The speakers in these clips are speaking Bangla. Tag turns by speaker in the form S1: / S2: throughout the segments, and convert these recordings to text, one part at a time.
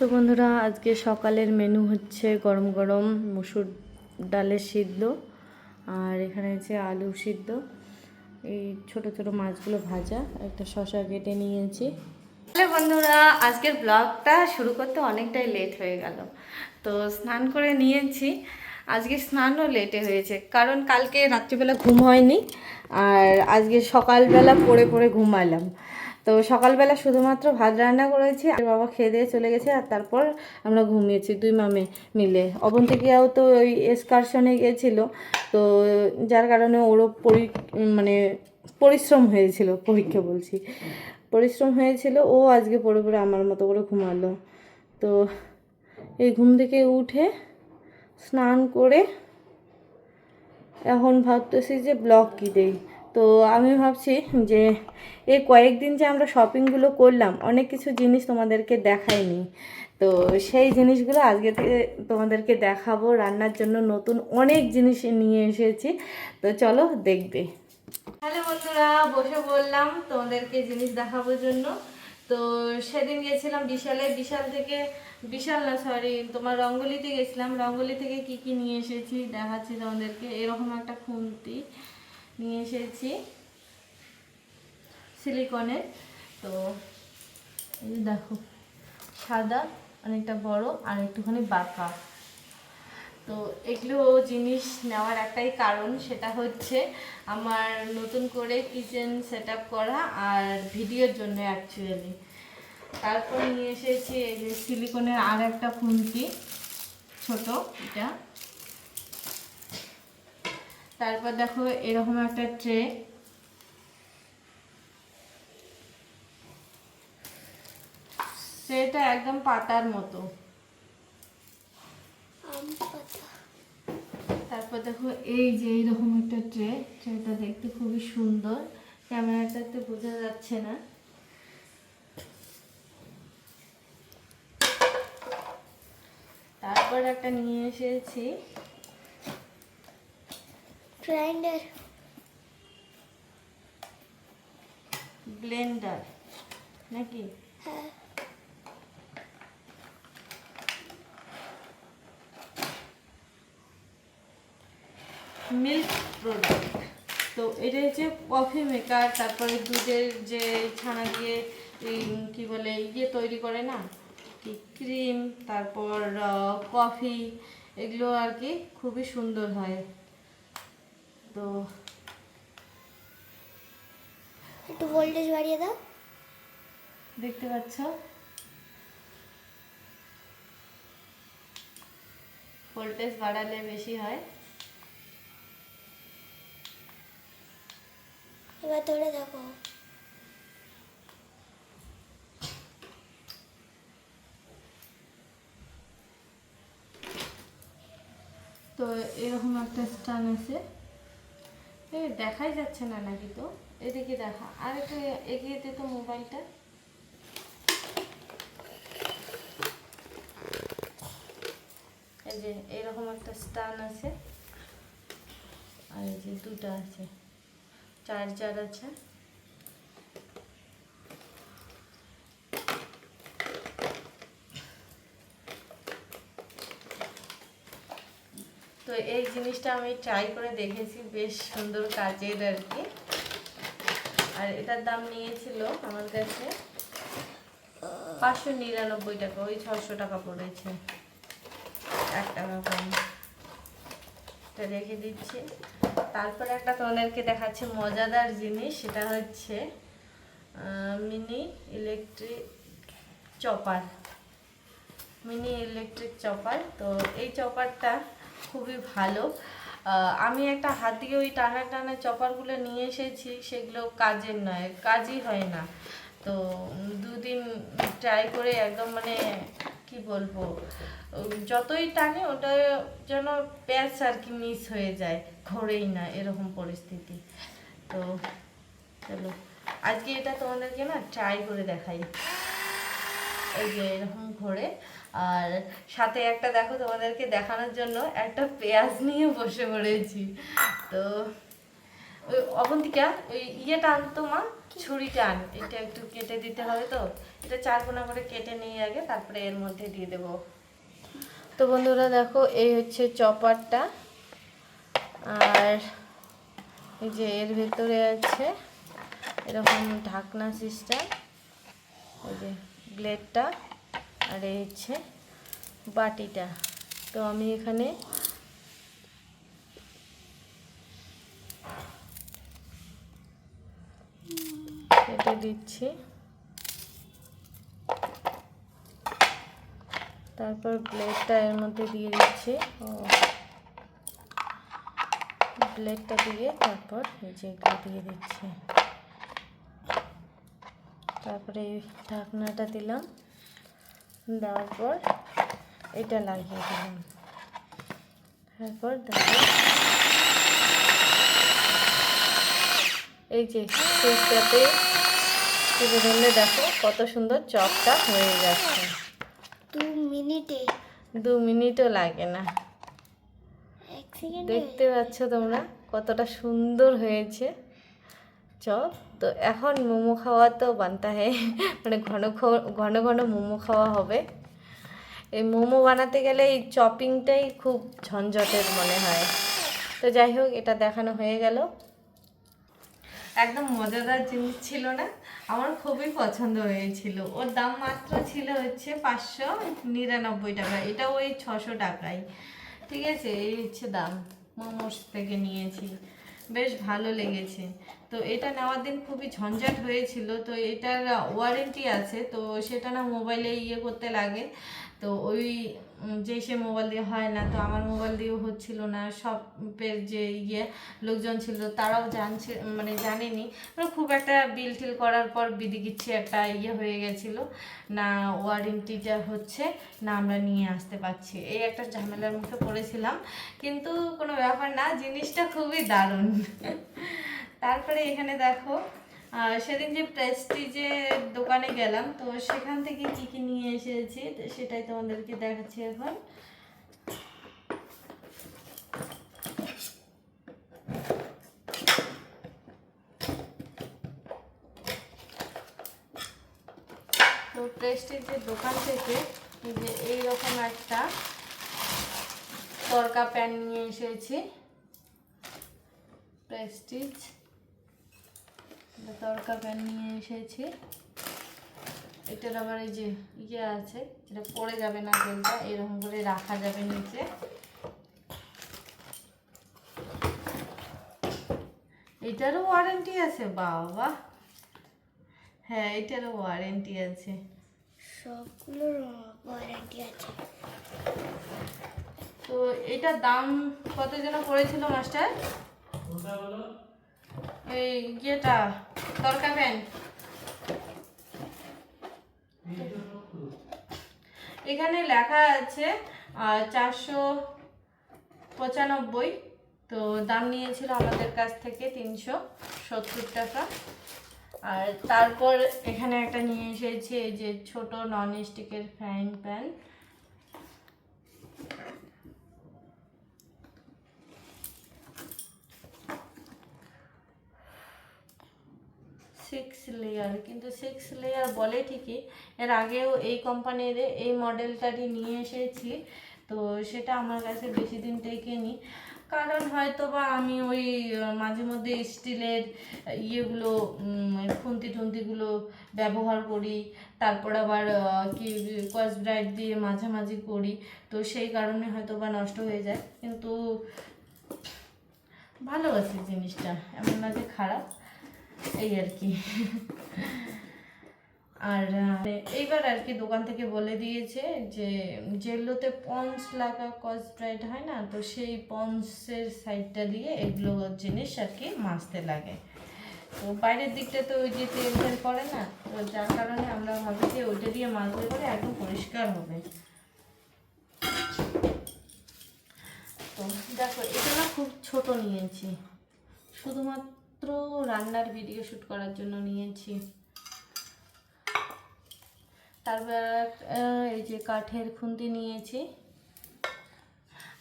S1: তো বন্ধুরা, আজকে সকালের মেনু হচ্ছে গরম গরম মুসুর ডালের সিদ্ধ আর এখানে হচ্ছে আলু সিদ্ধ। এই ছোট ছোট মাছগুলো ভাজা, একটা শশা কেটে নিয়েছি। তাহলে বন্ধুরা, আজকের ব্লগটা শুরু করতে অনেকটাই লেট হয়ে গেল। তো স্নান করে নিয়েছি। আজকে স্নানও লেটে হয়েছে, কারণ কালকে রাত্রিবেলা ঘুম হয়নি, আর আজকে সকালবেলা পড়ে পড়ে ঘুমালাম। তো সকালবেলা শুধুমাত্র ভাত রান্না করেছি, আর বাবা খেয়ে দিয়ে চলে গেছে, আর তারপর আমরা ঘুমিয়েছি দুই মামে মিলে। অবন্তিকিয়াও তো ওই এক্সকারশনে গিয়েছিল তো যার কারণে ওরও পরি মানে পরিশ্রম হয়েছিল, পরীক্ষা বলছি। পরিশ্রম হয়েছিল, ও আজকে পড়ে পড়ে আমার মতো করে ঘুমালো। তো এই ঘুম থেকে উঠে স্নান করে এখন ভাবতেছি যে ব্লগ কী দেই। তো আমি ভাবছি যে এই কয়েকদিন যে আমরা শপিংগুলো করলাম, অনেক কিছু জিনিস তোমাদেরকে দেখাইনি। তো সেই জিনিসগুলো আজকে থেকে তোমাদেরকে দেখাবো, রান্নার জন্য নতুন অনেক জিনিস নিয়ে এসেছি। তো চলো দেখবে। হ্যালো বন্ধুরা, বসে বললাম তোমাদেরকে জিনিস দেখাবোর জন্য। তো সেদিন গেছিলাম বিশালে। বিশাল থেকে, বিশাল না সরি তোমার রঙ্গলিতে গেছিলাম। রঙ্গলি থেকে কি কি নিয়ে এসেছি দেখাচ্ছি তোমাদেরকে। এরকম একটা খুন্তি। নিয়ে এসেছি সিলিকনের। তো এই দেখো, সাদা, অনেকটা বড় আর একটুখানি বাঁকা। তো এগুলো জিনিস নেওয়ার একটাই কারণ, সেটা হচ্ছে আমার নতুন করে কিচেন সেট করা আর ভিডিওর জন্য অ্যাকচুয়ালি তারপর নিয়ে এসেছি এই যে সিলিকনের আর একটা খুন্তি, ছোট, এটা। তারপর দেখো এরকম একটা ট্রে। ট্রেটা একদম পাতার মতো। তারপর দেখো এই যে এইরকম একটা ট্রে ট্রেটা দেখতে খুবই সুন্দর। ক্যামেরাটাতে বোঝা যাচ্ছে না। তারপর একটা নিয়ে এসেছি।
S2: গ্রাইন্ডার
S1: ব্লেন্ডার নাকি?
S2: হ্যাঁ।
S1: মিল্ক প্রোডাক্ট তো এটা হচ্ছে কফি মেকার তারপরে দুধের যে ছানা দিয়ে কি বলে ইয়ে তৈরি করে না? কি ক্রিম তারপর কফি এগুলো আর কি খুবই সুন্দর হয়। তো
S2: একটু ভোল্টেজ বাড়িয়ে দাও।
S1: দেখতে পাচ্ছ? ভোল্টেজ বাড়ালে বেশি হয়।
S2: এবার ধরে দেখো।
S1: তো এরকম একটা স্টান আছে। এ দেখাই যাচ্ছে না নাকি তো? এদিকে দেখা। আর একটু এগিয়ে দিত মোবাইলটা। এই যে এরকম একটা স্টান আছে। আর এই যে দুটা আছে। চার্জার আছে। এই জিনিসটা আমি ট্রাই করে দেখেছি, বেশ সুন্দর কাজের আর কি আর এটার দাম নিয়েছিল আমার কাছে পাঁচশো নিরানব্বই টাকা, ওই ছশো টাকা পড়েছে। এক টাকা কম। এটা রেখে দিচ্ছি। তারপরে একটা তোমাদেরকে দেখাচ্ছে মজাদার জিনিস, সেটা হচ্ছে mini electric chopper mini electric chopper তো এই চপারটা খুবই ভালো। আমি একটা হাত দিয়ে ওই টানা টানা চপারগুলো নিয়ে এসেছি, সেগুলো কাজের নয়, কাজই হয় না। তো দুদিন ট্রাই করে একদম মানে কি বলব, যতই টানে ওটা যেন প্যাচ আর কি মিস হয়ে যায়, ঘোরেই না এরকম পরিস্থিতি। তো চলো, আজকে এটা তোমাদেরকে না ট্রাই করে দেখাই। এই যে এরকম ঘোরে। আর সাথে একটা দেখো তোমাদেরকে দেখানোর জন্য একটা পেঁয়াজ নিয়ে বসে পড়েছি। তো ওই অবন্তিকা ওই ইয়েটা আনতো মা ছুরিটা আন এটা একটু কেটে দিতে হবে তো। এটা চার কোনা করে কেটে নিয়ে আগে তারপরে এর মধ্যে দিয়ে দেবো। তো বন্ধুরা দেখো এই হচ্ছে চপারটা। আর এই যে এর ভেতরে আছে এরকম ঢাকনা সিস্টেম ওই যে ব্লেডটা আর এই হচ্ছে বাটিটা। তো আমি এখানে কেটে দিচ্ছি। তারপর ব্লেডটা এর মধ্যে দিয়ে দিচ্ছি। ও। ব্লেডটা দিয়ে তারপর এই যে দিয়ে দিচ্ছি। তারপরে ঢাকনাটা দিলাম। দেওয়ার পর এটা লাগিয়ে দিলাম। তারপর দেখো এই যে শেষটাতে তুলে ধরলে দেখো কত সুন্দর চপটা হয়ে যাচ্ছে।
S2: দু মিনিটে।
S1: দু মিনিটও লাগে না। দেখতে পাচ্ছ তোমরা কতটা সুন্দর হয়েছে। চপ তো এখন মোমো খাওয়া তো বানতা হে মানে ঘন ঘন ঘন মোমো খাওয়া হবে। এই মোমো বানাতে গেলে এই চপিংটাই খুব ঝঞ্ঝটের মনে হয়। তো যাই হোক, এটা দেখানো হয়ে গেল। একদম মজাদার জিনিস ছিল না? আমার খুবই পছন্দ হয়েছিল। ওর দাম মাত্র ছিল হচ্ছে পাঁচশো নিরানব্বই টাকা। এটা ওই ছশো টাকায়। ঠিক আছে? এই হচ্ছে দাম। মোমোস থেকে নিয়েছি। বেশ ভালো লেগেছে। তো এটা নেওয়ার দিন খুবই ঝঞ্ঝাট হয়েছিল। তো এটার ওয়ারেন্টি আছে, তো সেটা না মোবাইলে ইয়ে করতে লাগে। তো ওই যে সে মোবাইল দিয়ে হয় না, তো আমার মোবাইল দিয়েও হচ্ছিল না। সবের যে ইয়ে লোকজন ছিল, তারাও জানছে মানে জানেনি। খুব একটা বিল টিল করার পর বিদিকিচ্ছি একটা ইয়ে হয়ে গেছিল। না ওয়ারেন্টিটা হচ্ছে, না আমরা নিয়ে আসতে পারছি। এই একটা ঝামেলার মুখে পড়েছিলাম। কিন্তু কোনো ব্যাপার না, জিনিসটা খুবই দারুণ। তারপরে এখানে দেখো সেদিন যে প্রেস্টিজে দোকানে গেলাম, তো সেখান থেকে কি কি নিয়ে এসেছি সেটাই তোমাদেরকে দেখাচ্ছি এখন। তো প্রেস্টিজের দোকান থেকে যে এইরকম একটা তরকা প্যান নিয়ে এসেছি। প্রেস্টিজ তরকা প্যান নিয়ে এসেছি। এটার আবার এই যে ইয়ে আছে যেটা পড়ে যাবে না তেলটা এরকম করে রাখা যাবে নিচে। এটারও ওয়ারেন্টি আছে বাবা। হ্যাঁ এটারও ওয়ারেন্টি আছে।
S2: সবগুলোর ওয়ারেন্টি আছে।
S1: তো এটার দাম কত যেন পড়েছিল মাস্টার? এই ইয়েটা, তরকা প্যান। এখানে লেখা আছে চারশো পঁচানব্বই। তো দাম নিয়েছিল আমাদের কাছ থেকে তিনশো সত্তর টাকা। আর তারপর এখানে একটা নিয়ে এসেছি যে ছোট নন স্টিকের ফ্রাইং প্যান সিক্স লেয়ার কিন্তু সিক্স লেয়ার বলে ঠিকই। এর আগেও এই কোম্পানির এই মডেলটারই নিয়ে এসেছি, তো সেটা আমার কাছে বেশি দিন টেকেনি কারণ হয়তো বা আমি ওই মাঝে মধ্যে স্টিলের ইয়েগুলো খুন্তি টুন্তিগুলো ব্যবহার করি, তারপর আবার কি কস ব্রাইট দিয়ে মাঝামাঝি করি, তো সেই কারণে হয়তো বা নষ্ট হয়ে যায়। কিন্তু ভালোবাসি জিনিসটা, এমন না যে খারাপ। এই আর কি। আর এইবার আর কি দোকান থেকে বলে দিয়েছে যে যেগুলোতে পন্স লাগা কসব্রাইট হয় না, তো সেই পন্সের সাইডটা দিয়ে এগুলো জিনিস আর কি মাজতে লাগে। তো বাইরের দিকটা তো ওই যে তেল তেল করে না, তো যার কারণে আমরা ভাবি যে ওইটা দিয়ে মাজলে পরে একদম পরিষ্কার হবে। তো দেখো, এটা না খুব ছোট নিয়েছি। শুধুমাত্র রান্নার ভিডিও শ্যুট করার জন্য নিয়েছি। তারপর এই যে কাঠের খুন্তি নিয়েছি।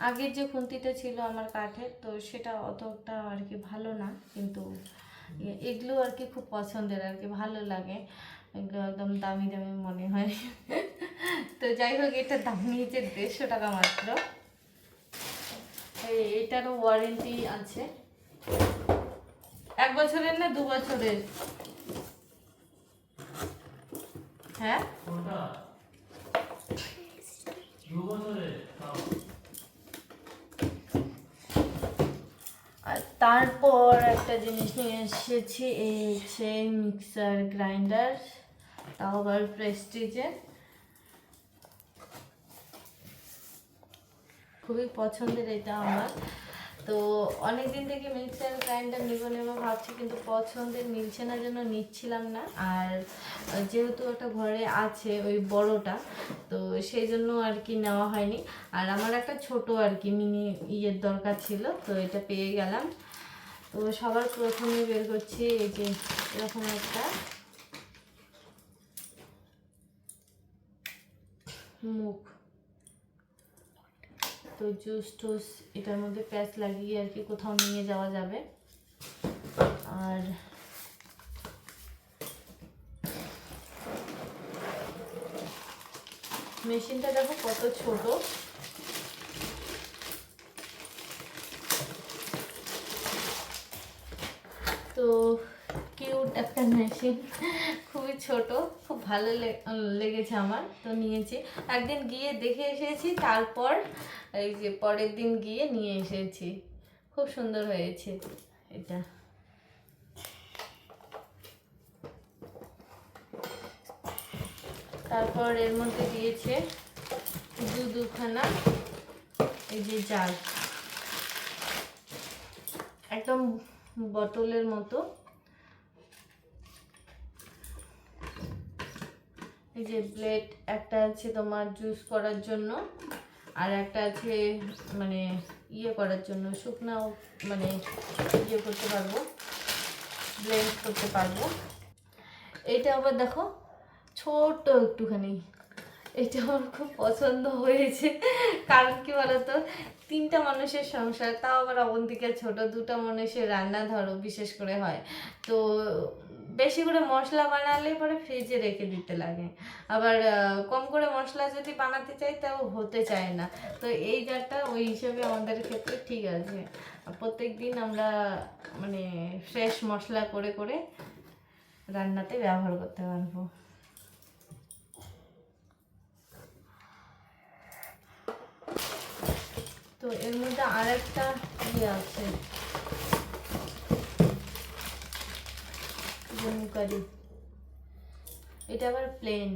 S1: আগের যে খুন্তিটা ছিল আমার কাঠের, তো সেটা অতটা আর কি ভালো না, কিন্তু এগুলো আর কি খুব পছন্দের, আর কি ভালো লাগে। এগুলো একদম দামি দামি মনে হয়। তো যাই হোক এটার দাম নিয়েছে দেড়শো টাকা মাত্র। এটারও ওয়ারেন্টি আছে। এক বছরের না দু বছরের? হ্যাঁ? আর তারপর একটা জিনিস নিয়ে এসেছি, এই হচ্ছে মিক্সার গ্রাইন্ডার, তাও আবার প্রেস্টিজের খুবই পছন্দের এটা আমার। তো অনেক দিন থেকে মিক্সার গ্রাইন্ডার নেব নেব ভাবছি, কিন্তু পছন্দের মিলছে না জন্য নিচ্ছিলাম না। আর যেহেতু একটা ঘরে আছে ওই বড়টা, তো সেই জন্য আর কি নেওয়া হয়নি। আর আমার একটা ছোট আর কি মিনি ইয়ের দরকার ছিল, তো এটা পেয়ে গেলাম। তো সবার প্রথমে বের করছি এই যে এরকম একটা। মুখ। তো জুস টুস এটার মধ্যে প্যাচ লাগিয়ে আর কি কোথাও নিয়ে যাওয়া যাবে। আর মেশিনটা দেখো কত ছোট। তো একটা মেশিন খুবই ছোট, খুব ভালো লেগেছে আমার, তো নিয়েছি। একদিন গিয়ে দেখে এসেছি, তারপর এই যে পরের দিন গিয়ে নিয়ে এসেছি। খুব সুন্দর হয়েছে এটা। তারপর এর মধ্যে দিয়েছে দু দুখানা এই যে জাল। একদম বটলের মতো। এই যে ব্লেড একটা আছে তোমার জুস করার জন্য, আর একটা আছে মানে ইয়ে করার জন্য শুকনো মানে ইয়ে করতে পারব ব্লেন্ড করতে পারব। এটা আবার দেখো, ছোট্ট একটুখানি। এটা আমার খুব পছন্দ হয়েছে। কারণ কি বলতো, তিনটা মানুষের সংসার, তাও আবার অবন্তিকা ছোট, দুটো মানুষের রান্না ধরো বিশেষ করে হয়। তো বেশি করে মশলা বানালে পরে ফ্রিজে রেখে দিতে লাগে। আবার কম করে মশলা যদি বানাতে চাই তাও হতে চায় না। তো এই জারটা ওই হিসেবে আমাদের ক্ষেত্রে ঠিক আছে। প্রত্যেক দিন আমরা মানে ফ্রেশ মশলা করে করে রান্নাতে ব্যবহার করতে পারব। তো এর মধ্যে আরেকটা ইয়ে আছে। জমুকারি এটা আবার প্লেন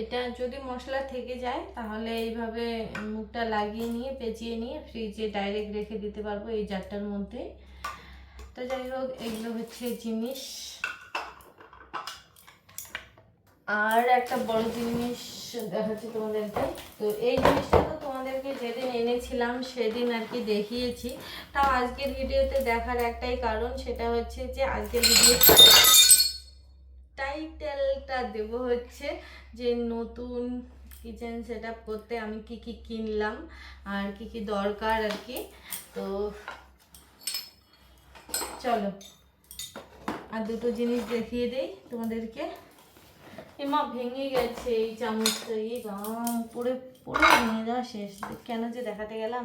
S1: এটা যদি মশলা থেকে যায়, তাহলে এইভাবে মুখটা লাগিয়ে নিয়ে, পেঁচিয়ে নিয়ে ফ্রিজে ডাইরেক্ট রেখে দিতে পারব এই জারটার মধ্যে তো যাই হোক, এগুলো হচ্ছে জিনিস। আর একটা বড় জিনিস দেখাচ্ছি তোমাদেরকে। তো এই জিনিসটা তো তোমাদেরকে যেদিন এনেছিলাম, সেদিন আর কি দেখিয়েছি। তাও আজকের ভিডিওতে দেখার একটাই কারণ, সেটা হচ্ছে যে আজকের ভিডিও টাইটেলটা দেব হচ্ছে যে নতুন কিচেন সেট করতে আমি কি কি কিনলাম আর কি কি দরকার আর কি। তো চলো, আর দুটো জিনিস দেখিয়ে দেই তোমাদেরকে। এমা ভেঙে গেছে এই চামচটা এই গাম পড়ে পড়ে ভেঙে যাওয়া শেষ। কেন যে দেখাতে গেলাম?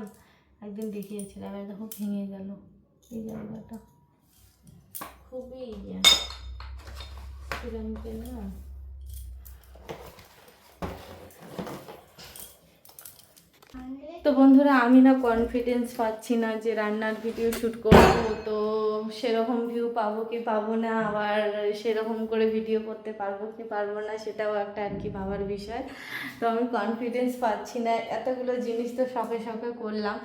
S1: একদিন দেখিয়েছিলাম দেখো ভেঙে গেল, এই জায়গাটা। খুবই ইয়ে। সিরামিকের না তো বন্ধুরা, আমি না কনফিডেন্স পাচ্ছি না যে রান্নার ভিডিও শ্যুট করব, তো সেরকম ভিউ পাবো কি পাবো না, আবার সেরকম করে ভিডিও করতে পারব কি পারব না, সেটাও একটা আর কি ভাবার বিষয়। তো আমি কনফিডেন্স পাচ্ছি না, এতগুলো জিনিস তো শখে শখে করলাম।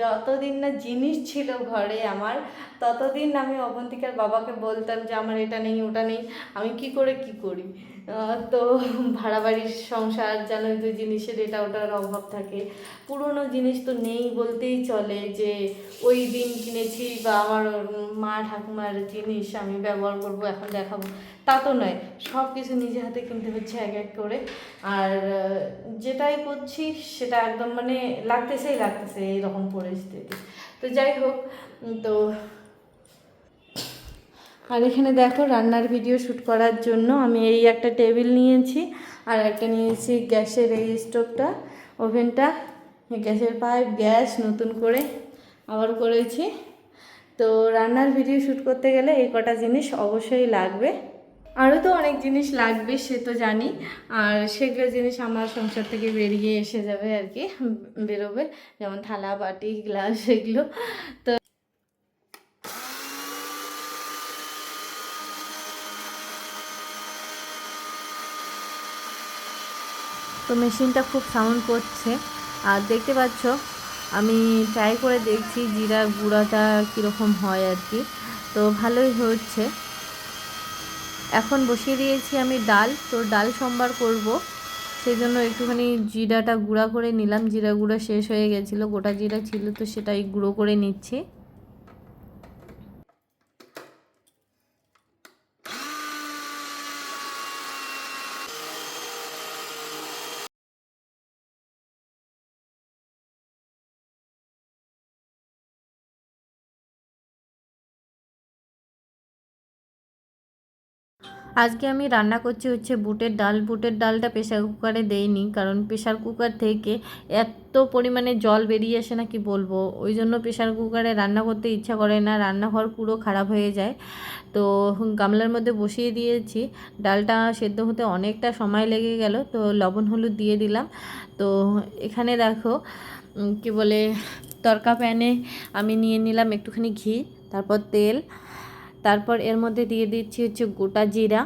S1: যতদিন না জিনিস ছিল ঘরে আমার, ততদিন আমি অবন্তিকার বাবাকে বলতাম যে, আমার এটা নেই, ওটা নেই, আমি কি করে কি করি? তো ভাড়া বাড়ির সংসার জানোই তো জিনিসের এটা ওটার অভাব থাকে। পুরনো জিনিস তো নেই বলতেই চলে যে, ওই দিন কিনেছি বা আমার মা, ঠাকুমার জিনিস আমি ব্যবহার করব, এখন দেখাবো। তা তো নয় সব কিছু নিজে হাতে কিনতে হচ্ছে এক এক করে। আর যেটাই করছি সেটা একদম মানে লাগতেছেই লাগতেছে এইরকম পরিস্থিতি। তো যাই হোক, তো আর এখানে দেখো রান্নার ভিডিও শ্যুট করার জন্য আমি এই একটা টেবিল নিয়েছি, আর একটা নিয়েছি গ্যাসের এই স্টোভটা ওভেনটা গ্যাসের পাইপ গ্যাস নতুন করে আবার করেছি। তো রান্নার ভিডিও শ্যুট করতে গেলে এই কটা জিনিস অবশ্যই লাগবে। আরও তো অনেক জিনিস লাগবে, সে তো জানি। আর সেগুলো জিনিস আমার সংসার থেকে বেরিয়ে এসে যাবে আর কি, বেরোবে। যেমন থালা, বাটি, গ্লাস, এগুলো। তো তো মেশিনটা খুব সাউন্ড করছে। আর দেখতে পাচ্ছ আমি ট্রাই করে দেখছি জিরার গুঁড়াটা কীরকম হয় আর কি। তো ভালোই হচ্ছে। এখন বসিয়ে দিয়েছি আমি ডাল। তো ডাল সম্বার করব। সেই জন্য একটুখানি জিরাটা গুঁড়া করে নিলাম। জিরা গুঁড়া শেষ হয়ে গেছিল। গোটা জিরা ছিল তো সেটাই গুঁড়ো করে নিচ্ছি। আজকে আমি রান্না করছি হচ্ছে বুটের ডাল। বুটের ডালটা প্রেশার কুকারে দেইনি, কারণ প্রেশার কুকার থেকে এত পরিমাণে জল বেরিয়ে আসে না কি বলব? ওই জন্য প্রেশার কুকারে রান্না করতে ইচ্ছা করে না। রান্নাঘর পুরো খারাপ হয়ে যায়। তো গামলার মধ্যে বসিয়ে দিয়েছি। ডালটা সেদ্ধ হতে অনেকটা সময় লেগে গেল, তো লবণ হলুদ দিয়ে দিলাম। তো এখানে দেখো কি বলে, তরকা প্যানে আমি নিয়ে নিলাম একটুখানি ঘি, তারপর তেল। তারপর এর মধ্যে দিয়ে দিচ্ছি হচ্ছে গোটা জিরা,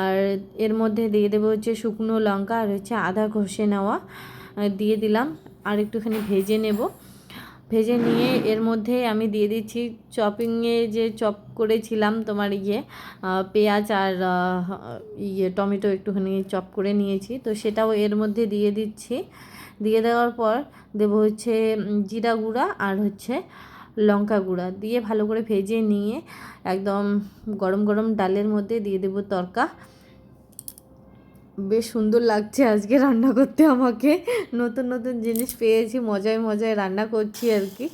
S1: আর এর মধ্যে দিয়ে দেবো হচ্ছে শুকনো লঙ্কা আর হচ্ছে আদা ঘষে নেওয়া। দিয়ে দিলাম, আর একটুখানি ভেজে নেব। ভেজে নিয়ে এর মধ্যে আমি দিয়ে দিচ্ছি চপিংয়ে যে চপ করেছিলাম তোমার ইয়ে পেঁয়াজ আর ইয়ে টমেটো একটুখানি চপ করে নিয়েছি। তো সেটাও এর মধ্যে দিয়ে দিচ্ছি। দিয়ে দেওয়ার পর দেবো হচ্ছে জিরা গুঁড়া আর হচ্ছে লঙ্কা গুঁড়া দিয়ে ভালো করে ভেজে নিয়ে একদম গরম গরম ডালের মধ্যে দিয়ে দেবো তরকা। বেশ সুন্দর লাগছে আজকে রান্না করতে আমাকে। নতুন নতুন জিনিস পেয়েছি, মজায় মজায় রান্না করছি আর কি।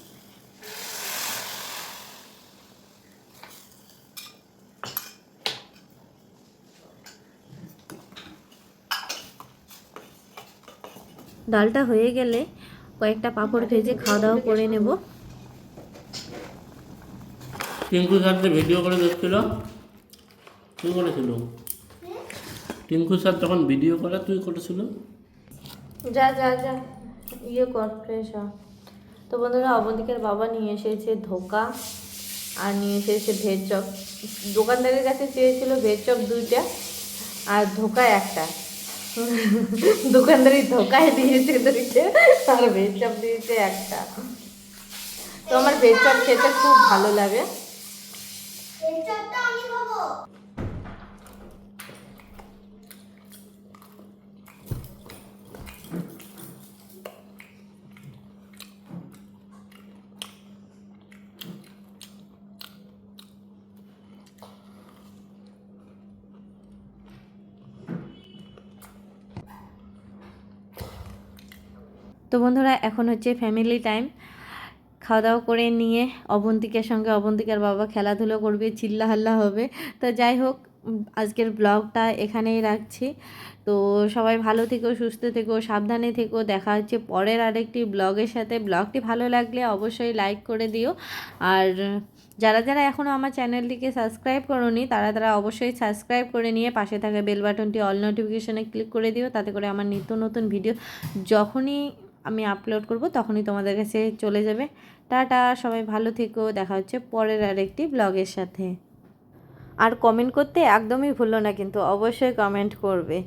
S1: ডালটা হয়ে গেলে কয়েকটা পাঁপড় ভেজে খাওয়া দাওয়া করে নেব।
S3: টিঙ্কু স্যার যে ভিডিও করে দেখছিল? তুই করেছিল? টিঙ্কু স্যার তখন ভিডিও করে, তুই করেছিল?
S1: যা যা যা। ইয়ে কর ফ্রেশ তো বন্ধুরা, অবন্তিকের বাবা নিয়ে এসেছে ধোকা, আর নিয়ে এসেছে ভেজ চপ। দোকানদারের কাছে চেয়েছিল ভেজ চপ দুইটা, আর ধোকা একটা। দোকানদারি ধোকায় দিয়েছে দুইটা, আর ভেজ চপ দিয়েছে একটা। তো আমার ভেজ চপ খেতে খুব ভালো লাগে। তো বন্ধুরা এখন হচ্ছে ফ্যামিলি টাইম খাওয়া দাওয়া করে নিয়ে অবন্তিকার সঙ্গে অবন্তিকার বাবা খেলাধুলো করবে চিল্লা হাল্লা হবে। তো যাই হোক আজকের ব্লগটা এখানেই রাখছি। তো সবাই ভালো থেকো, সুস্থ থেকো, সাবধানে থেকো। দেখা হচ্ছে পরের আরেকটি ব্লগের সাথে। ব্লগটি ভালো লাগলে অবশ্যই লাইক করে দিও। আর যারা যারা এখনও আমার চ্যানেলটিকে সাবস্ক্রাইব করোনি, তারা তারা অবশ্যই সাবস্ক্রাইব করে নিয়ে পাশে থাকা বেল বাটনটি অল নোটিফিকেশনে ক্লিক করে দিও। তাতে করে আমার নিত্য নতুন ভিডিও যখনই আমি আপলোড করব, তখনই তোমাদের কাছে চলে যাবে। টাটা, সবাই ভালো থেকো, দেখা হচ্ছে পরের আরেকটি ব্লগের সাথে। আর কমেন্ট করতে একদমই ভুলো না, কিন্তু অবশ্যই কমেন্ট করবে।